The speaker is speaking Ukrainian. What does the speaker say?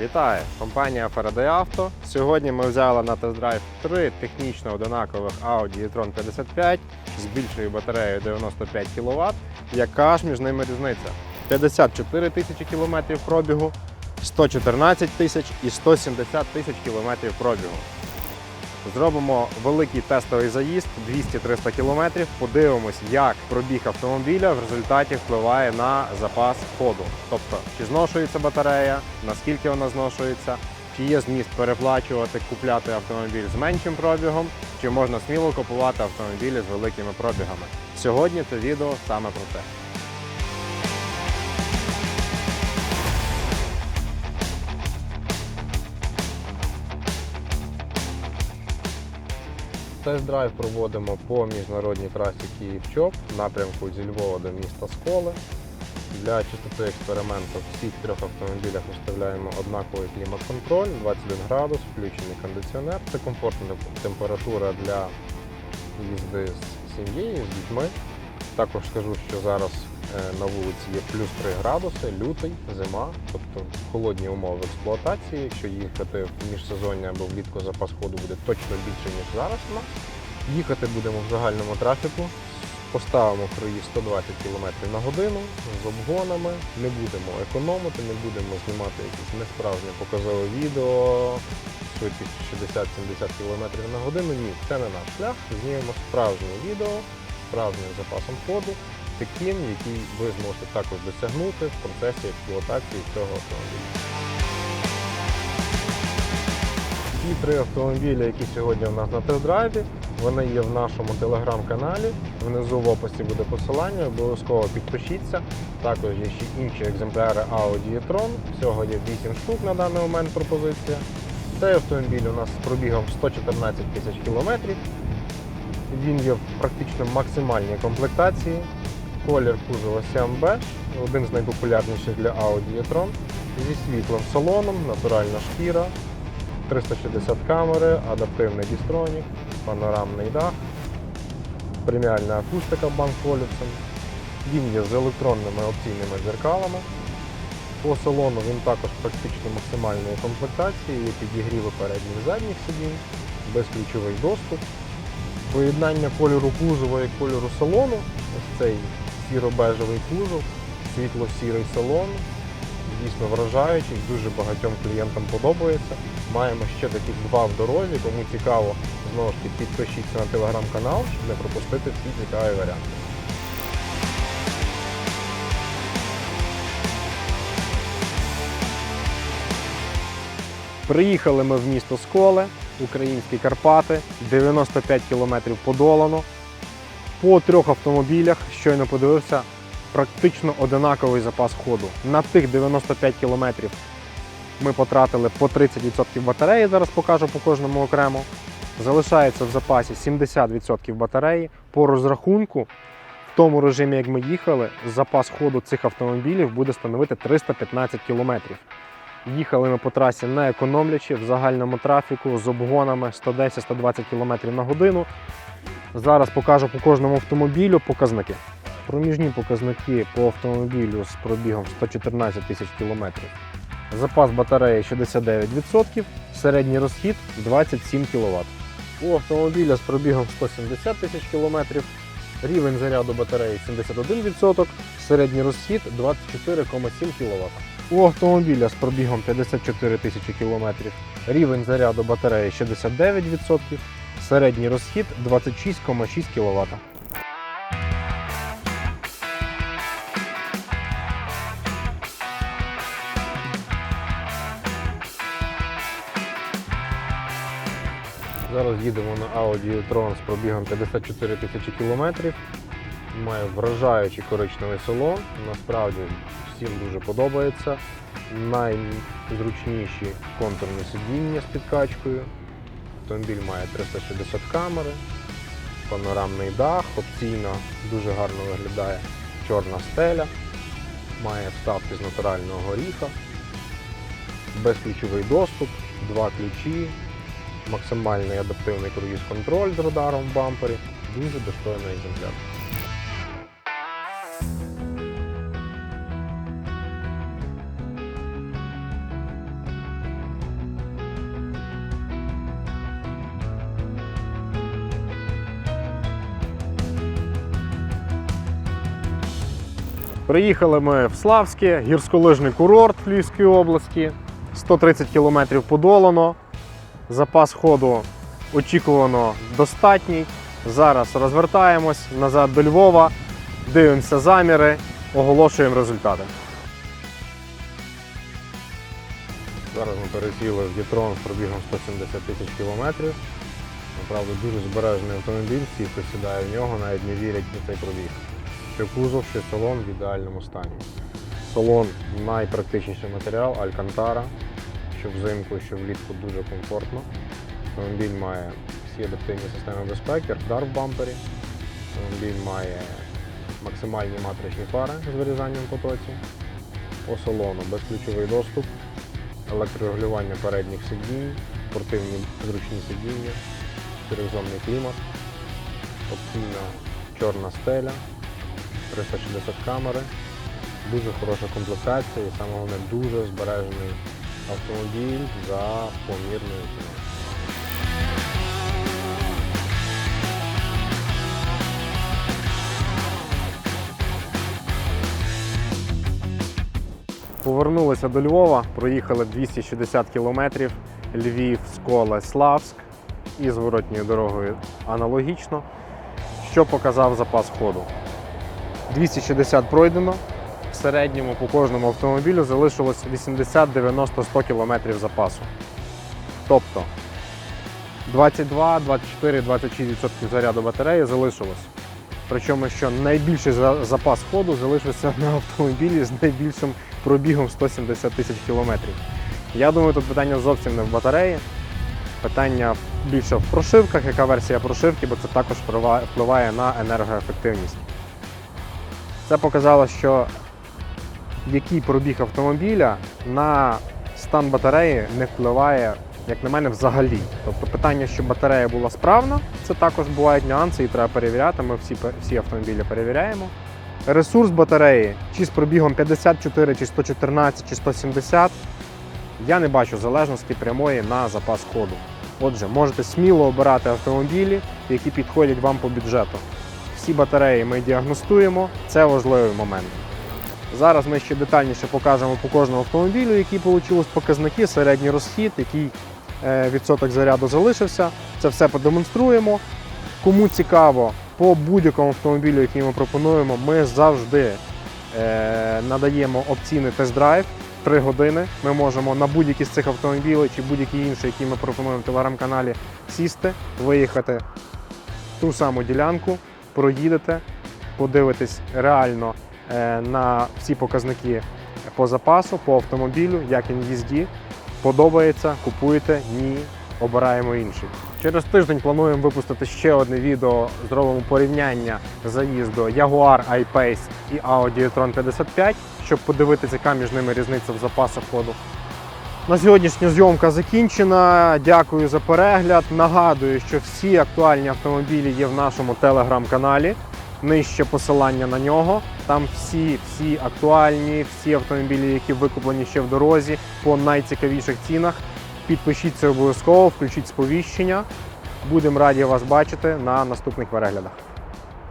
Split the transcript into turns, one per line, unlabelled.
Вітаю! Компанія Faraday Auto. Сьогодні ми взяли на тест-драйв три технічно одинакових Audi e-tron 55 з більшою батареєю 95 кВт. Яка ж між ними різниця? 54 тисячі кілометрів пробігу, 114 тисяч і 170 тисяч кілометрів пробігу. Зробимо великий тестовий заїзд 200-300 км. Подивимось, як пробіг автомобіля в результаті впливає на запас ходу. Тобто, чи зношується батарея, наскільки вона зношується, чи є зміст переплачувати, купляти автомобіль з меншим пробігом, чи можна сміло купувати автомобілі з великими пробігами. Сьогодні це відео саме про це. Тест-драйв проводимо по міжнародній трасі Київ-Чоп в напрямку зі Львова до міста Сколи. Для чистоти експерименту в всіх трьох автомобілях виставляємо однаковий клімат-контроль, 21 градус, включений кондиціонер. Це комфортна температура для їзди з сім'єю, з дітьми. Також скажу, що зараз на вулиці є плюс 3 градуси, лютий, зима, тобто холодні умови експлуатації. Якщо їхати в міжсезоння або влітку запас ходу буде точно більше, ніж зараз у нас. Їхати будемо в загальному трафіку. Поставимо круїз 120 км на годину з обгонами. Не будемо економити, не будемо знімати якісь несправжні показове відео, швидкість 60-70 км на годину. Ні, це не наш шлях. Знімемо справжнє відео, справжнім запасом ходу, таким, який ви зможете також досягнути в процесі експлуатації цього автомобіля. Ті три автомобілі, які сьогодні у нас на тест-драйві, вони є в нашому телеграм-каналі. Внизу в описі буде посилання, обов'язково підпишіться. Також є ще інші екземпляри Audi e-tron. Всього є 8 штук на даний момент пропозиція. Цей автомобіль у нас з пробігом 114 тисяч кілометрів. Він є в практично максимальній комплектації. Колір кузова Siam Beige, один з найпопулярніших для Audi e-tron. Зі світлим салоном, натуральна шкіра, 360 камери, адаптивний дістронік, панорамний дах, преміальна акустика банк Олюксен. Він є з електронними опційними дзеркалами. По салону він також практично максимальної комплектації, є підігріви передніх задніх сидінь, безключовий доступ. Поєднання кольору кузова і кольору салону, ось цей сіро-бежевий кузов, світло-сірий салон, дійсно вражаючий, дуже багатьом клієнтам подобається. Маємо ще таких два в дорозі, кому цікаво, знову ж таки підпишіться на телеграм-канал, щоб не пропустити всі цікаві варіанти. Приїхали ми в місто Сколе, українські Карпати, 95 кілометрів подолано. По трьох автомобілях щойно подивився практично одинаковий запас ходу. На тих 95 кілометрів ми потратили по 30% батареї, зараз покажу по кожному окремо. Залишається в запасі 70% батареї. По розрахунку, в тому режимі, як ми їхали, запас ходу цих автомобілів буде становити 315 кілометрів. Їхали ми по трасі не економлячи в загальному трафіку з обгонами 110-120 км на годину. Зараз покажу по кожному автомобілю показники. Проміжні показники по автомобілю з пробігом 114 тисяч кілометрів. Запас батареї 69%, середній розхід 27 кВт. У автомобіля з пробігом 170 тисяч кілометрів, рівень заряду батареї 71%, середній розхід 24,7 кВт. У автомобіля з пробігом 54 тисячі кілометрів, рівень заряду батареї 69%, середній розхід 26,6 кВт. Зараз їдемо на Audi e-tron з пробігом 54 тисячі кілометрів. Має вражаючий коричневий салон. Насправді всім дуже подобається. Найзручніші контурні сидіння з підкачкою. Автомобіль має 360 камери, панорамний дах, опційно дуже гарно виглядає чорна стеля, має вставки з натурального горіха, безключовий доступ, два ключі, максимальний адаптивний круїз-контроль з радаром в бампері. Дуже достойний екземпляр. Приїхали ми в Славське, гірськолижний курорт Львівської області. 130 кілометрів подолано. Запас ходу очікувано достатній. Зараз розвертаємось назад до Львова, дивимося заміри, оголошуємо результати. Зараз ми пересіли в Дітрон з пробігом 170 тисяч кілометрів. Направду дуже збережений автомобіль, всі, хто сідає в нього, навіть не вірять у цей пробіг. Що кузов, що салон в ідеальному стані. Салон найпрактичніший матеріал Алькантара, що взимку, що влітку дуже комфортно. Автомобіль має всі адаптивні системи безпеки, радар в бампері. Автомобіль має максимальні матричні фари з вирізанням потоці. По салону безключовий доступ, електрорегулювання передніх сидінь, спортивні зручні сидіння, чотиризонний клімат, опційна чорна стеля, 360 камери, дуже хороша комплектація і саме головне дуже збережений автомобіль за помірною ціною. Повернулися до Львова, проїхали 260 кілометрів. Львів, Сколе, Славськ і зворотньою дорогою аналогічно. Що показав запас ходу? 260 пройдено. В середньому по кожному автомобілю залишилось 80, 90, 100 кілометрів запасу. Тобто 22, 24, 26% заряду батареї залишилось. Причому, що найбільший запас ходу залишився на автомобілі з найбільшим пробігом 170 тисяч кілометрів. Я думаю, тут питання зовсім не в батареї, питання більше в прошивках, яка версія прошивки, бо це також впливає на енергоефективність. Це показало, що який пробіг автомобіля на стан батареї не впливає, як на мене, взагалі. Тобто питання, що батарея була справна, це також бувають нюанси і треба перевіряти. Ми всі, всі автомобілі перевіряємо. Ресурс батареї, чи з пробігом 54, чи 114, чи 170, я не бачу залежності прямої на запас ходу. Отже, можете сміло обирати автомобілі, які підходять вам по бюджету. Всі батареї ми діагностуємо, це важливий момент. Зараз ми ще детальніше покажемо по кожному автомобілю, які вийшли показники, середній розхід, який е, відсоток заряду залишився. Це все продемонструємо. Кому цікаво, по будь-якому автомобілю, який ми пропонуємо, ми завжди е, надаємо опційний тест-драйв. 3 години ми можемо на будь-які з цих автомобілів чи будь-які інші, які ми пропонуємо в телеграм-каналі, сісти, виїхати ту саму ділянку, проїдете, подивитесь реально е, на всі показники по запасу, по автомобілю, як він їзді. Подобається, купуєте, ні, обираємо інший. Через тиждень плануємо випустити ще одне відео. Зробимо порівняння заїзду Jaguar I-Pace і Audi e-tron 55, щоб подивитися, яка між ними різниця в запасах ходу. На сьогоднішня зйомка закінчена. Дякую за перегляд. Нагадую, що всі актуальні автомобілі є в нашому телеграм-каналі. Нижче посилання на нього. Там всі, всі актуальні, всі автомобілі, які викуплені ще в дорозі по найцікавіших цінах. Підпишіться обов'язково, включіть сповіщення. Будемо раді вас бачити на наступних переглядах.